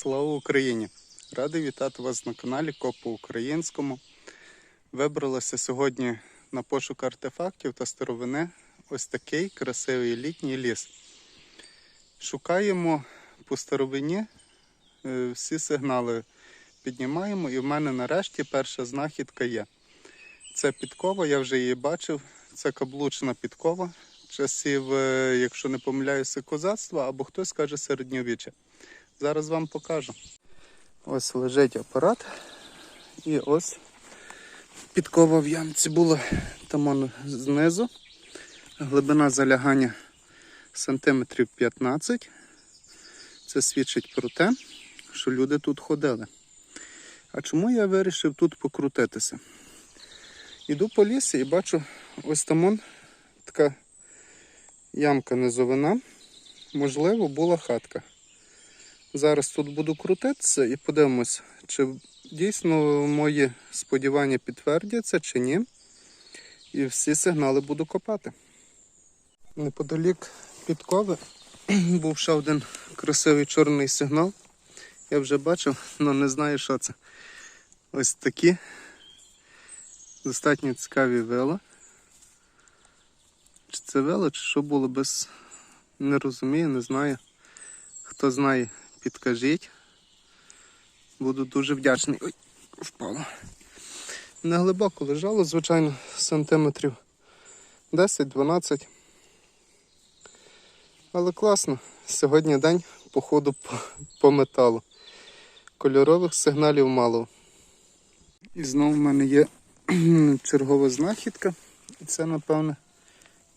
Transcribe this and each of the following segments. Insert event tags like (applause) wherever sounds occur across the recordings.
Слава Україні! Радий вітати вас на каналі Коп по-українському. Вибралися сьогодні на пошук артефактів та старовини ось такий красивий літній ліс. Шукаємо по старовині е, всі сигнали піднімаємо, і в мене нарешті перша знахідка є. Це підкова, я вже її бачив. Це каблучна підкова часів, е, якщо не помиляюся, козацтва або хтось каже середньовіччя. Зараз вам покажу. Ось лежить апарат. І ось підкова в ямці була там он знизу. Глибина залягання сантиметрів 15. Це свідчить про те, що люди тут ходили. А чому я вирішив тут покрутитися? Іду по лісі і бачу ось там он така ямка низовина. Можливо, була хатка. Зараз тут буду крутитися і подивимось, чи дійсно мої сподівання підтвердяться чи ні. І всі сигнали буду копати. Неподалік підкови (clears throat) був ще один красивий чорний сигнал. Я вже бачив, але не знаю, що це. Ось такі достатньо цікаві вила. Чи це вила, чи що було без. Не розумію, не знаю. Хто знає, підкажіть. Буду дуже вдячний. Ой, впало. Не глибоко лежало, звичайно, сантиметрів 10-12. Але класно. Сьогодні день походу по, по металу. Кольорових сигналів мало. І знову в мене є (clears throat) чергова знахідка. І це, напевне,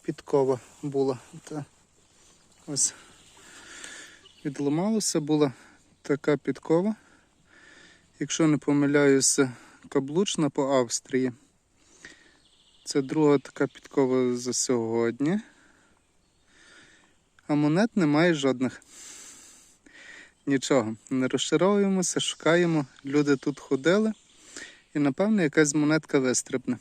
підкова була. Та ось відламалося, була така підкова. Якщо не помиляюся, каблучна по Австрії. Це друга така підкова за сьогодні. А монет немає жодних. Нічого, не розчаровуємося, шукаємо. Люди тут ходили. І напевно якась монетка вистрибне.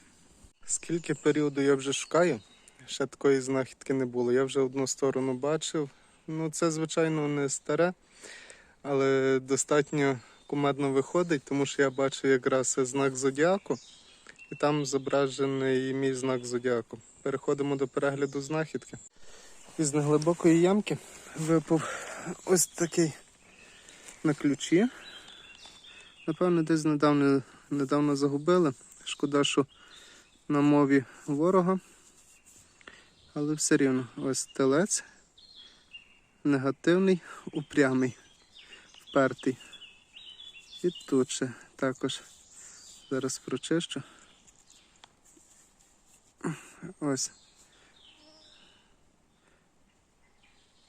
Скільки періоду я вже шукаю, ще такої знахідки не було. Я вже одну сторону бачив. Ну, це, звичайно, не старе, але достатньо кумедно виходить, тому що я бачу якраз знак зодіаку, і там зображений мій знак зодіаку. Переходимо до перегляду знахідки. Із неглибокої ямки випав ось такий на ключі. Напевно, десь недавно, недавно загубили. Шкода, що на мові ворога. Але все рівно ось телець. Негативний, упрямий, впертий. І тут ще також зараз прочищу. Ось.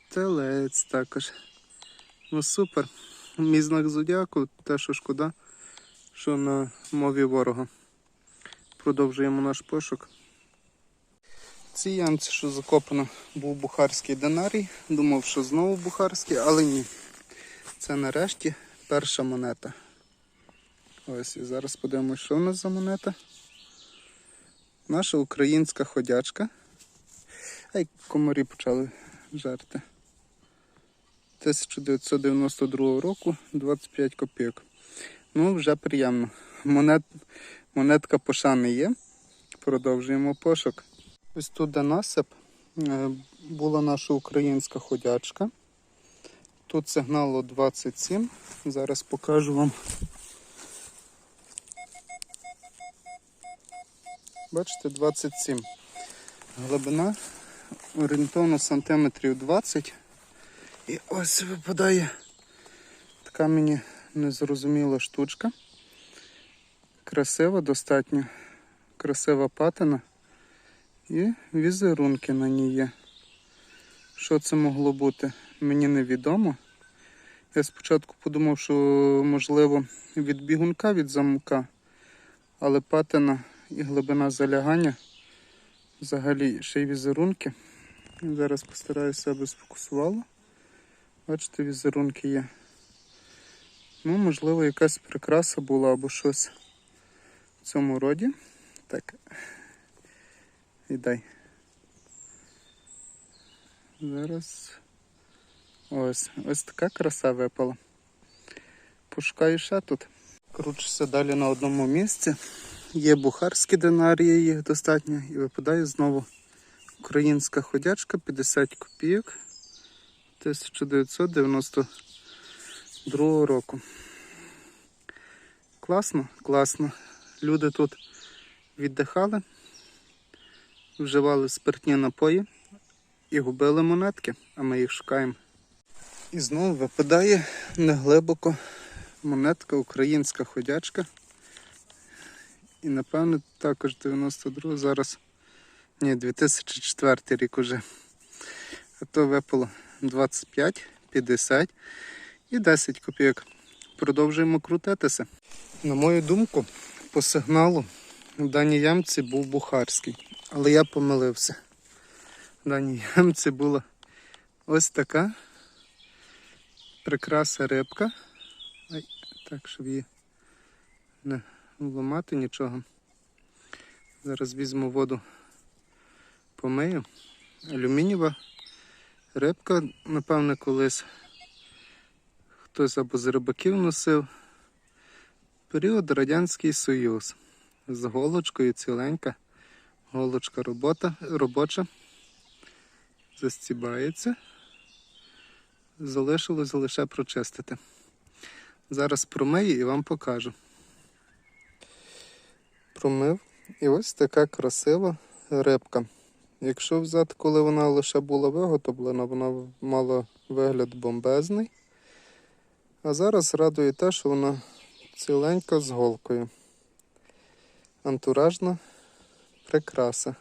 Телець також. Ну супер. Мій знак зодіаку, те, що шкода, що на мові ворога. Продовжуємо наш пошук. В цій ямці, що закопано, був бухарський динарій. Думав, що знову бухарський, але ні. Це нарешті перша монета. Ось і зараз подивимося, що в нас за монета. Наша українська ходячка. Ай, комарі почали жерти. 1992 року 25 копійок. Ну, вже приємно. Монет, монетка пошани є. Продовжуємо пошук. Ось тут де насип е, була наша українська ходячка. Тут сигналу 27. Зараз покажу вам. Бачите, 27. Глибина орієнтовно сантиметрів 20. І ось випадає така мені незрозуміла штучка. Красива, достатньо красива патина. І візерунки на ній є. Що це могло бути, мені невідомо. Я спочатку подумав, що можливо від бігунка від замка, але патина і глибина залягання взагалі ще й візерунки. Зараз постараюся, аби сфокусувало. Бачите, візерунки є. Ну, можливо, якась прикраса була або щось в цьому роді. Так. Віддай. Зараз ось ось така краса випала. Пошукаю ще тут. Кручуся далі на одному місці. Є бухарські динарії, їх достатньо, і випадає знову українська ходячка 50 копійок 1992 року. Класно, класно. Люди тут віддихали, вживали спиртні напої і губили монетки, а ми їх шукаємо. І знову випадає неглибоко монетка українська ходячка. І напевно також 92 зараз. Ні, 2004 рік уже. А то випало 25, 50 і 10 копійок. Продовжуємо крутитися. На мою думку, по сигналу в даній ямці був бухарський. Але я помилився. В даній ямці (laughs) була ось така прикраса рибка. Ай, так, щоб її не вламати нічого. Зараз візьму воду, помию. Алюмінієва рибка, напевне, колись хтось або з рибаків носив. Період Радянський Союз. З голочкою ціленька. Голочка робота, робоча. Застібається. Залишилось лише прочистити. Зараз промию і вам покажу. Промив. І ось така красива рибка. Якщо взяти, коли вона лише була виготовлена, вона мала вигляд бомбезний. А зараз радує те, що вона ціленька з голкою. Антуражна прикраса.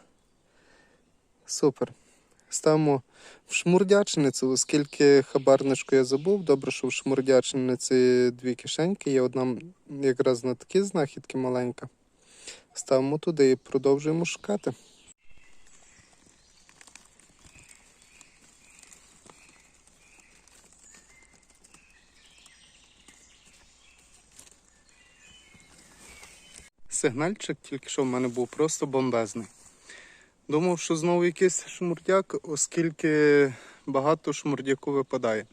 Супер. Ставимо в шмурдячницю, оскільки хабарничку я забув. Добре, що в шмурдячниці дві кишеньки, є одна якраз на такі знахідки маленька. Ставимо туди і продовжуємо шукати. Сигнальчик тільки що в мене був просто бомбезний. Думав, що знову якийсь шмурдяк, оскільки багато шмурдяку випадає.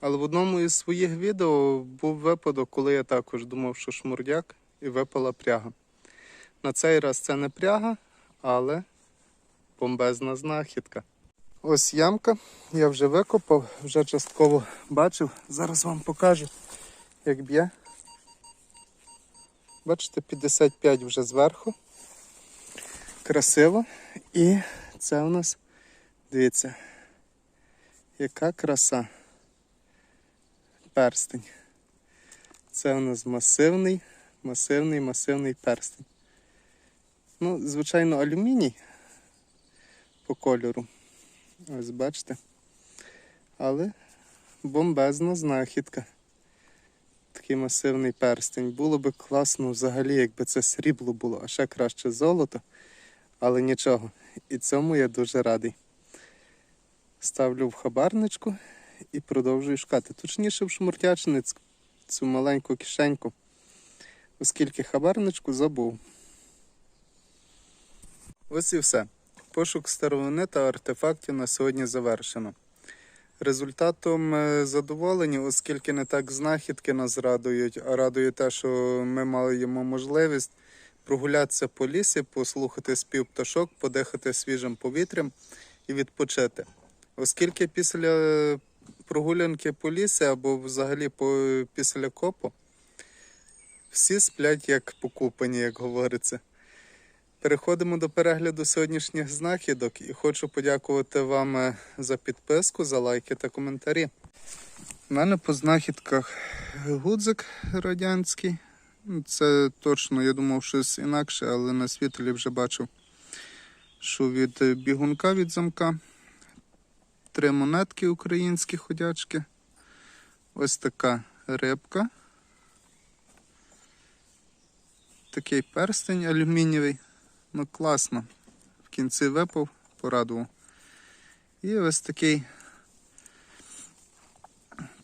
Але в одному із своїх відео був випадок, коли я також думав, що шмурдяк і випала пряга. На цей раз це не пряга, але бомбезна знахідка. Ось ямка, я вже викопав, вже частково бачив. Зараз вам покажу, як б'є. Бачите, 55 вже зверху. Красиво. І це у нас, дивіться, яка краса. Перстень. Це у нас масивний, масивний, масивний перстень. Ну, звичайно, алюміній по кольору. Ось бачите. Але бомбезна знахідка. Такий масивний перстень. Було би класно взагалі, якби це срібло було, а ще краще золото. Але нічого. І цьому я дуже радий. Ставлю в хабарничку і продовжую шукати. Точніше в шмуртячниць цю маленьку кишеньку, оскільки хабарничку забув. Ось і все. Пошук старовини та артефактів на сьогодні завершено. Результатом е, задоволені, оскільки не так знахідки нас радують, а радує те, що ми маємо можливість прогулятися по лісі, послухати спів пташок, подихати свіжим повітрям і відпочити. Оскільки після прогулянки по лісі або взагалі після копу всі сплять як покупані, як говориться. Переходимо до перегляду сьогоднішніх знахідок і хочу подякувати вам е, за підписку, за лайки та коментарі. У мене по знахідках гудзик радянський. Це точно, я думав, щось інакше, але на світлі вже бачив, що від бігунка від замка. Три монетки українські ходячки. Ось така рибка. Такий перстень алюмінієвий. Ну, класно. В кінці випав, порадував. І ось такий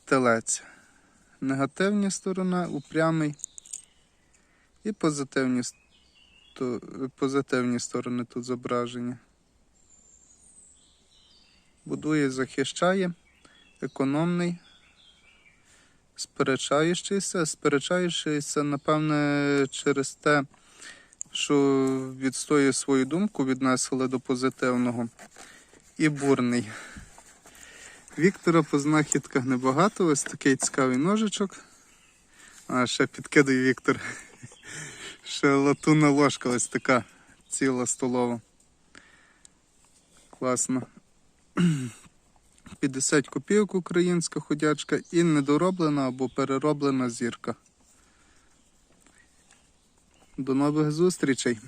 телець. Негативна сторона, упрямий. І позитивні, позитивні сторони тут зображені. Будує, захищає, економний, сперечаючися, сперечаючися, напевне, через те, що відстоює свою думку, віднесли до позитивного. І бурний. Віктора по знахідках небагато, ось такий цікавий ножичок. А ще підкидує Віктор. (laughs) Ще латунна ложка ось така ціла столова. Класно. (clears throat) 50 копійок українська ходячка і недороблена або перероблена зірка. До нових зустрічей!